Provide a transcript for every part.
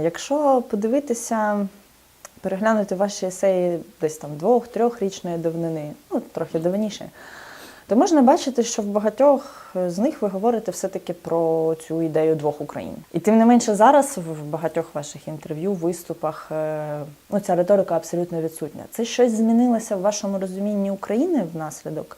Якщо подивитися, переглянути ваші есеї десь там двох-трьохрічної давнини, ну трохи давніше, то можна бачити, що в багатьох з них ви говорите все-таки про цю ідею двох Україн. І тим не менше зараз в багатьох ваших інтерв'ю, виступах е, ну, ця риторика абсолютно відсутня. Це щось змінилося в вашому розумінні України внаслідок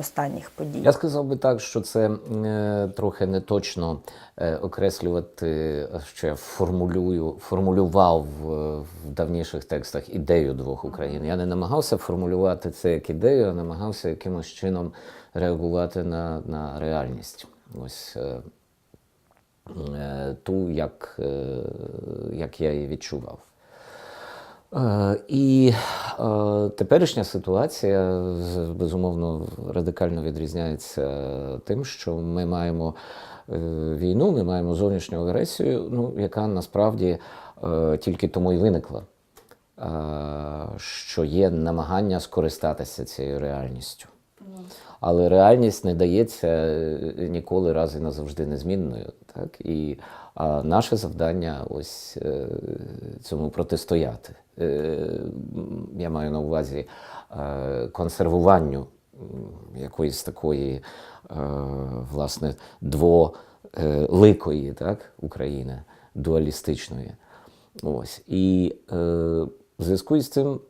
останніх подій? Я сказав би так, що це е, трохи не точно е, окреслювати, е, що я формулюю, формулював в, в давніших текстах ідею двох Україн. Я не намагався формулювати це як ідею, а намагався якимось чином реагувати на, на реальність. Ось е, е, ту, як, е, як я її відчував. Е, І е, теперішня ситуація безумовно радикально відрізняється тим, що ми маємо е, війну, ми маємо зовнішню агресію, ну, яка насправді тільки тому і виникла, що є намагання скористатися цією реальністю. Але реальність не дається е, ніколи раз і назавжди незмінною. Так? І а наше завдання ось е, цьому протистояти. Е, Я маю на увазі консервуванню якоїсь такої власне дволикої так, України, дуалістичної. Ось. І в зв'язку із цим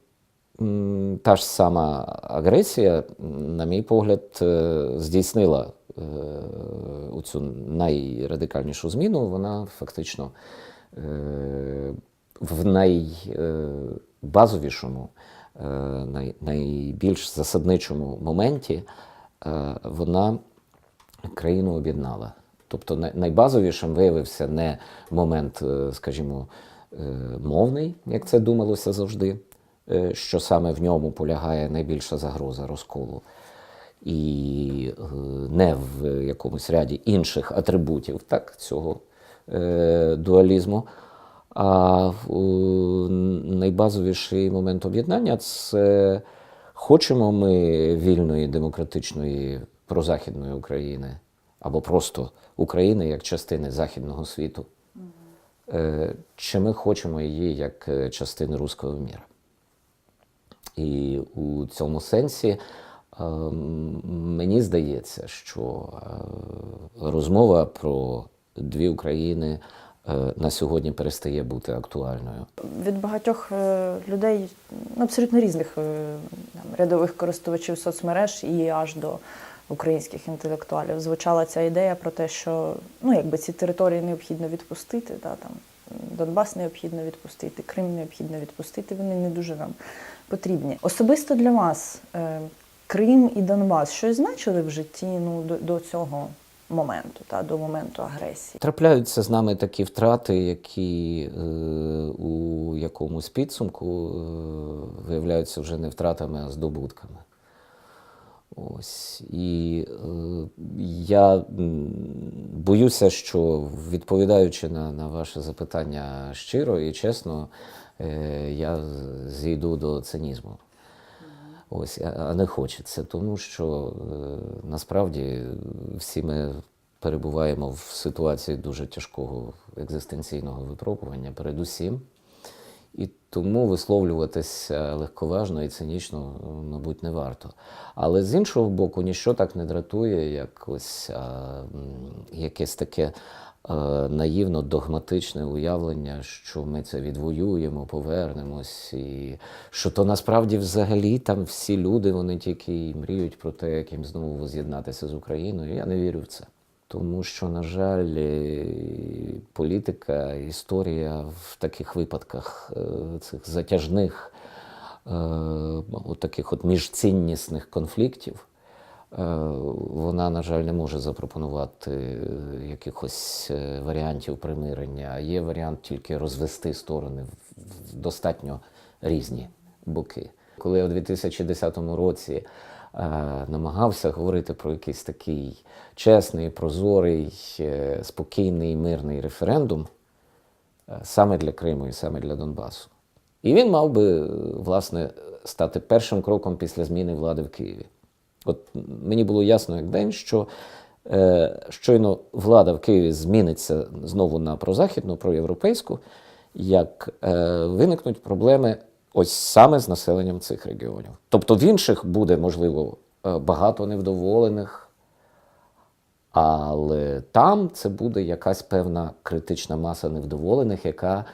Та ж сама агресія, на мій погляд, е, здійснила е, цю найрадикальнішу зміну. Вона фактично е, в найбазовішому, най- найбільш засадничому моменті вона країну об'єднала. Тобто найбазовішим виявився не момент, скажімо, мовний, як це думалося завжди, що саме в ньому полягає найбільша загроза розколу, і е, не в якомусь ряді інших атрибутів так, цього е, дуалізму. А е, найбазовіший момент об'єднання це хочемо ми вільної, демократичної, прозахідної України або просто України як частини західного світу. Е, Чи ми хочемо її як е, частини руського міра? І у цьому сенсі е, мені здається, що е, розмова про дві України е, на сьогодні перестає бути актуальною. від багатьох людей ну, абсолютно різних рядових користувачів соцмереж і аж до українських інтелектуалів звучала ця ідея про те, що ну, якби ці території необхідно відпустити, да, там, Донбас необхідно відпустити, Крим необхідно відпустити, вони не дуже нам потрібні. Особисто для вас е, Крим і Донбас щось значили в житті ну, до, до цього моменту, та, до моменту агресії? Трапляються з нами такі втрати, які е, у якомусь підсумку е, виявляються вже не втратами, а здобутками. Ось. І е, я боюся, що відповідаючи на, на ваше запитання щиро і чесно, я зійду до цинізму. Ось, а- не хочеться, тому що е, насправді всі ми перебуваємо в ситуації дуже тяжкого екзистенційного випробування, передусім. І тому висловлюватися легковажно і цинічно, мабуть, не варто. Але з іншого боку, ніщо так не дратує, як ось а, якесь таке наївно догматичне уявлення, що ми це відвоюємо, повернемось, і що то насправді взагалі там всі люди вони тільки й мріють про те, як їм знову воз'єднатися з Україною. Я не вірю в це. Тому що, на жаль, е, політика, історія в таких випадках е, цих затяжних, е, от таких от міжціннісних конфліктів, е, вона, на жаль, не може запропонувати е, якихось е, варіантів примирення, а є варіант тільки розвести сторони в- достатньо різні боки. Коли я у 2010 році е, намагався говорити про якийсь такий чесний, прозорий, е, спокійний, мирний референдум е, саме для Криму і саме для Донбасу. І він мав би, е, власне, стати першим кроком після зміни влади в Києві. От мені було ясно як день, що е, щойно влада в Києві зміниться знову на прозахідну, проєвропейську, як е, виникнуть проблеми ось саме з населенням цих регіонів. Тобто в інших буде, можливо, е, багато невдоволених, але там це буде якась певна критична маса невдоволених, яка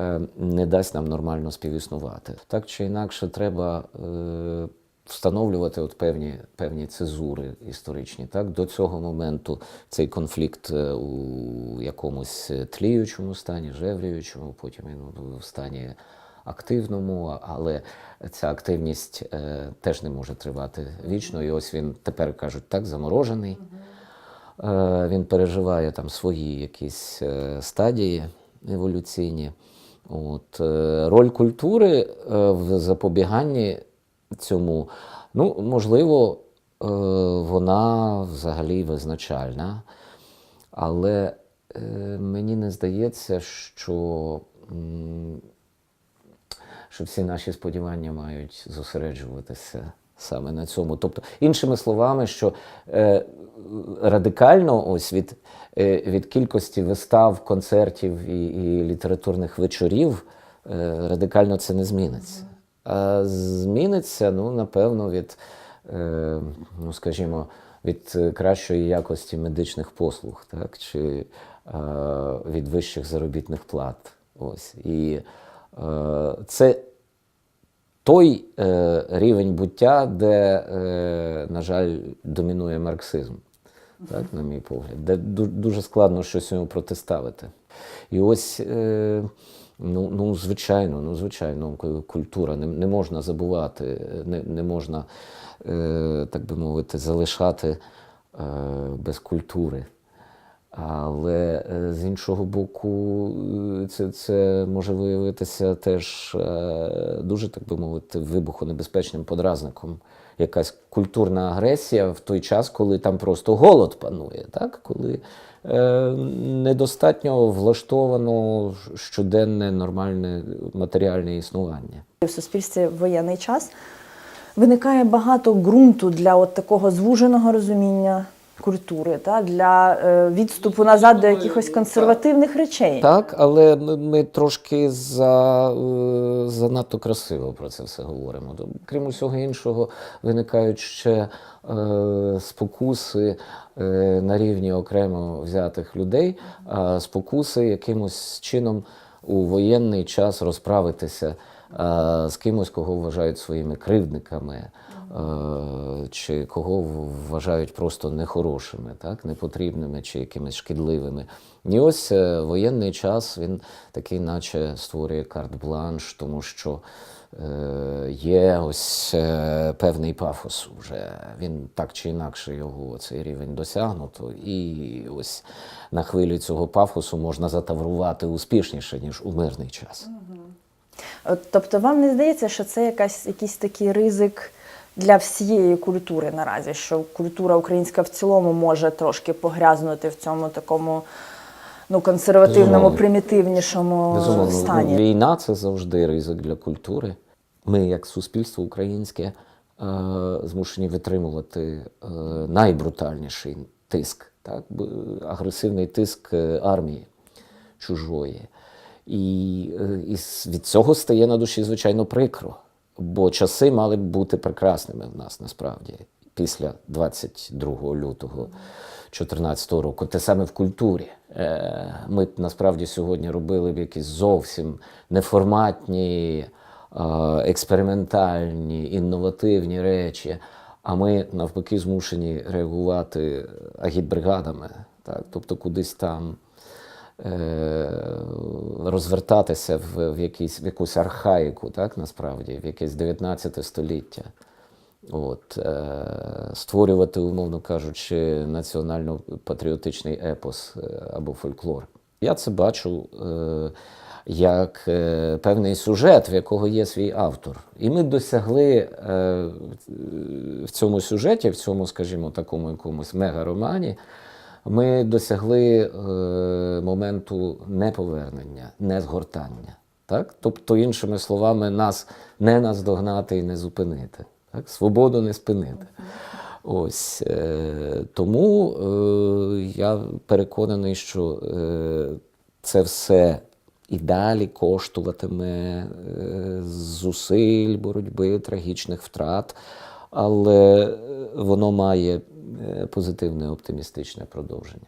е, не дасть нам нормально співіснувати. Так чи інакше, треба е, встановлювати от певні, певні цезури історичні. Так? До цього моменту цей конфлікт е, у якомусь тліючому стані, жевріючому, потім він в стані активному, але ця активність е, теж не може тривати вічно. І ось він тепер кажуть так, заморожений. Е, Він переживає там свої якісь е, стадії еволюційні. От, е, роль культури е, в запобіганні цьому, ну, можливо, е, вона взагалі визначальна, але е, мені не здається, що, що всі наші сподівання мають зосереджуватися саме на цьому. Тобто, іншими словами, що е, радикально ось від, е, від кількості вистав, концертів і, і літературних вечорів е, радикально це не зміниться. Зміниться, ну, напевно, від, е, ну, скажімо, від кращої якості медичних послуг, так, чи від вищих заробітних плат. Ось. І е, це той е, рівень буття, де, на жаль, домінує марксизм, так, на мій погляд, де дуже складно щось йому протиставити. І ось, е, ну, ну, звичайно, ну, звичайно, культура не, не можна забувати, не, не можна, е, так би мовити, залишати е, без культури. Але е, з іншого боку, е, це, це може виявитися теж е, дуже, так би мовити, вибухонебезпечним подразником. Якась культурна агресія в той час, коли там просто голод панує, так? коли е, недостатньо влаштовано щоденне нормальне матеріальне існування. В суспільстві в воєнний час виникає багато ґрунту для от такого звуженого розуміння культури, та, для е, відступу назад до якихось консервативних речей. Так, але ми, ми трошки за, е, занадто красиво про це все говоримо. То, Крім усього іншого, виникають ще е, спокуси е, на рівні окремо взятих людей, а спокуси якимось чином у воєнний час розправитися з кимось, кого вважають своїми кривдниками. е, Чи кого вважають просто нехорошими, так, непотрібними чи якимись шкідливими. І ось е, воєнний час він такий, наче створює карт-бланш, тому що е, є ось е, певний пафос вже. Він так чи інакше його цей рівень досягнуто. І ось на хвилі цього пафосу можна затаврувати успішніше, ніж у мирний час. Тобто, вам не здається, що це якась, якийсь такий ризик для всієї культури наразі, що культура українська в цілому може трошки погрязнути в цьому такому ну, консервативному, Безумовно. примітивнішому Безумовно, стані. війна це завжди ризик для культури. Ми, як суспільство українське, е, змушені витримувати е, найбрутальніший тиск, так? агресивний тиск е, армії чужої. І, е, і від цього стає на душі, звичайно, прикро. Бо часи мали б бути прекрасними в нас насправді після 22 лютого 2014 року. Те саме в культурі. Е, Ми б насправді сьогодні робили б якісь зовсім неформатні, е, експериментальні, інновативні речі. А ми навпаки змушені реагувати агітбригадами, так? тобто кудись там розвертатися в, в, якийсь, в якусь архаїку, так, насправді, в якесь 19 століття. От, е, створювати, умовно кажучи, національно-патріотичний епос е, або фольклор. Я це бачу е, як е, певний сюжет, в якого є свій автор. І ми досягли е, в цьому сюжеті, в цьому, скажімо, такому якомусь мегаромані, ми досягли е, моменту неповернення, незгортання. Так? Тобто, іншими словами, нас не наздогнати і не зупинити. Так? Свободу не спинити. Ось е, тому е, я переконаний, що е, це все і далі коштуватиме е, зусиль, боротьби, трагічних втрат, але е, воно має е, позитивне оптимістичне продовження.